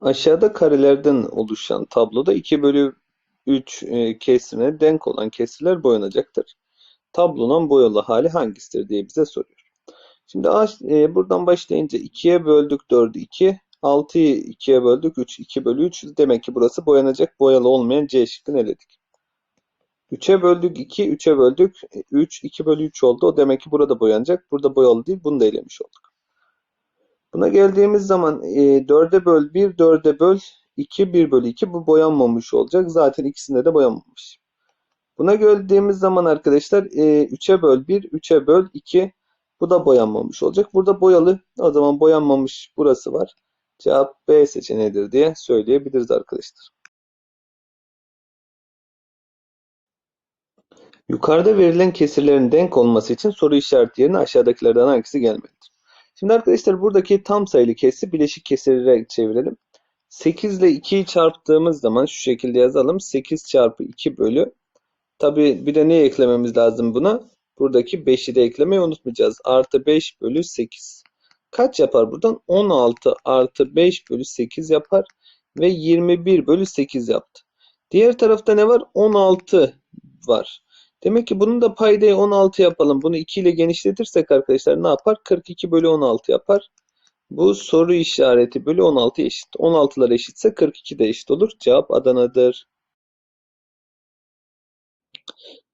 Aşağıda karelerden oluşan tabloda 2 bölü 3 e, kesrine denk olan kesirler boyanacaktır. Tablonun boyalı hali hangisidir diye bize soruyor. Şimdi e, buradan başlayınca 2'ye böldük 4'ü 2, 6'yı 2'ye böldük 3, 2 bölü 3. Demek ki burası boyanacak. Boyalı olmayan C şıkkını eledik. 3'e böldük 2, 3'e böldük 3, 2 bölü 3 oldu. O demek ki burada boyanacak. Burada boyalı değil. Bunu da elemiş olduk. Buna geldiğimiz zaman e, 4'e böl 1, 4'e böl 2, 1 bölü 2 bu boyanmamış olacak. Zaten ikisinde de boyanmamış. Buna geldiğimiz zaman arkadaşlar e, 3'e böl 1, 3'e böl 2 bu da boyanmamış olacak. Burada boyalı. O zaman boyanmamış burası var. Cevap B seçeneğidir diye söyleyebiliriz arkadaşlar. Yukarıda verilen kesirlerin denk olması için soru işareti yerine aşağıdakilerden hangisi gelmelidir? Şimdi arkadaşlar buradaki tam sayılı kesri bileşik kesirlere çevirelim. 8 ile 2'yi çarptığımız zaman şu şekilde yazalım. 8 çarpı 2 bölü. Tabi bir de ne eklememiz lazım buna? Buradaki 5'i de eklemeyi unutmayacağız. Artı 5 bölü 8. Kaç yapar buradan? 16 artı 5 bölü 8 yapar. Ve 21 bölü 8 yaptı. Diğer tarafta ne var? 16 var. Demek ki bunun da paydayı 16 yapalım. Bunu 2 ile genişletirsek arkadaşlar ne yapar? 42 bölü 16 yapar. Bu soru işareti bölü 16 eşit. 16'lar eşitse 42 de eşit olur. Cevap Adana'dır.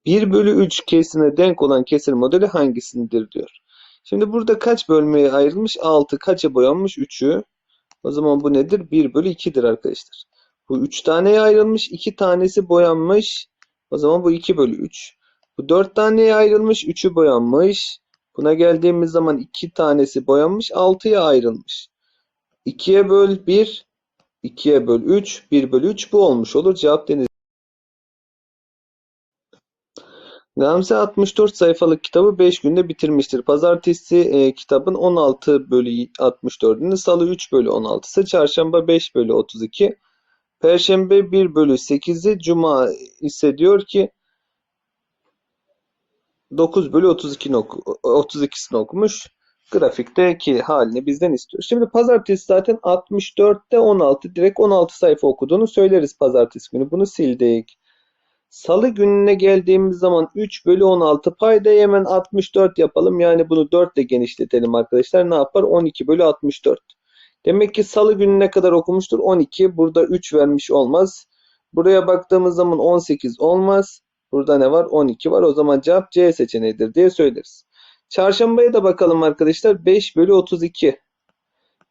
1 bölü 3 kesine denk olan kesir modeli hangisindir diyor. Şimdi burada kaç bölmeye ayrılmış? 6. Kaça boyanmış? 3'ü. O zaman bu nedir? 1 bölü 2'dir arkadaşlar. Bu 3 taneye ayrılmış. 2 tanesi boyanmış. O zaman bu 2 bölü 3. Bu 4 taneye ayrılmış. 3'ü boyanmış. Buna geldiğimiz zaman 2 tanesi boyanmış. 6'ya ayrılmış. 2'ye böl 1. 2'ye böl 3. 1 bölü 3 bu olmuş olur. Cevap deniz. Gamze 64 sayfalık kitabı 5 günde bitirmiştir. Pazartesi e, kitabın 16 bölü 64'ünü, salı 3 bölü 16'sı, çarşamba 5 bölü 32, perşembe 1 bölü 8'i, cuma ise diyor ki 9 bölü 32 ok 32'sini okumuş. Grafikteki halini bizden istiyor. Şimdi pazartesi zaten 64'te 16 direkt 16 sayfa okuduğunu söyleriz pazartesi günü. Bunu sildik. Salı gününe geldiğimiz zaman 3 bölü 16 paydayı hemen 64 yapalım. Yani bunu 4 ile genişletelim arkadaşlar. Ne yapar? 12 bölü 64. Demek ki salı gününe kadar okumuştur. 12. Burada 3 vermiş olmaz. Buraya baktığımız zaman 18 olmaz. Burada ne var? 12 var. O zaman cevap C seçeneğidir diye söyleriz. Çarşambaya da bakalım arkadaşlar. 5 bölü 32.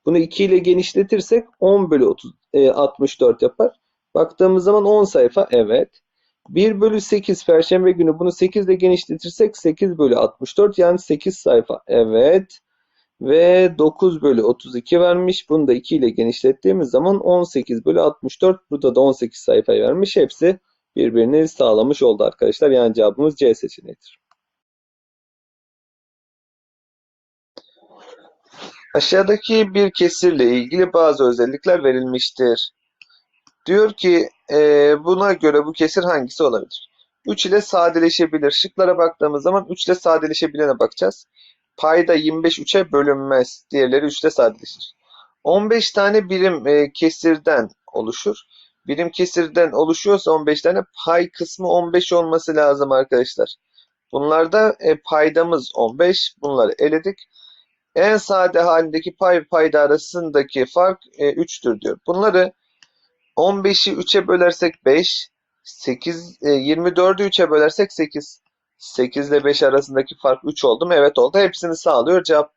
Bunu 2 ile genişletirsek 10 bölü 30, e, 64 yapar. Baktığımız zaman 10 sayfa. Evet. 1 bölü 8 Perşembe günü bunu 8 ile genişletirsek 8 bölü 64 yani 8 sayfa. Evet. Ve 9 bölü 32 vermiş. Bunu da 2 ile genişlettiğimiz zaman 18 bölü 64. Burada da 18 sayfayı vermiş. Hepsi birbirini sağlamış oldu arkadaşlar. Yani cevabımız C seçeneğidir. Aşağıdaki bir kesirle ilgili bazı özellikler verilmiştir. Diyor ki e, buna göre bu kesir hangisi olabilir? 3 ile sadeleşebilir. Şıklara baktığımız zaman 3 ile sadeleşebilene bakacağız. Payda 25 3'e bölünmez. Diğerleri 3 ile sadeleşir. 15 tane birim e, kesirden oluşur. Birim kesirden oluşuyorsa 15 tane pay kısmı 15 olması lazım arkadaşlar. Bunlarda e, paydamız 15. Bunları eledik. En sade halindeki pay payda arasındaki fark e, 3'tür diyor. Bunları 15'i 3'e bölersek 5, 8, e, 24'ü 3'e bölersek 8. 8 ile 5 arasındaki fark 3 oldu mu? Evet oldu. Hepsini sağlıyor. Cevap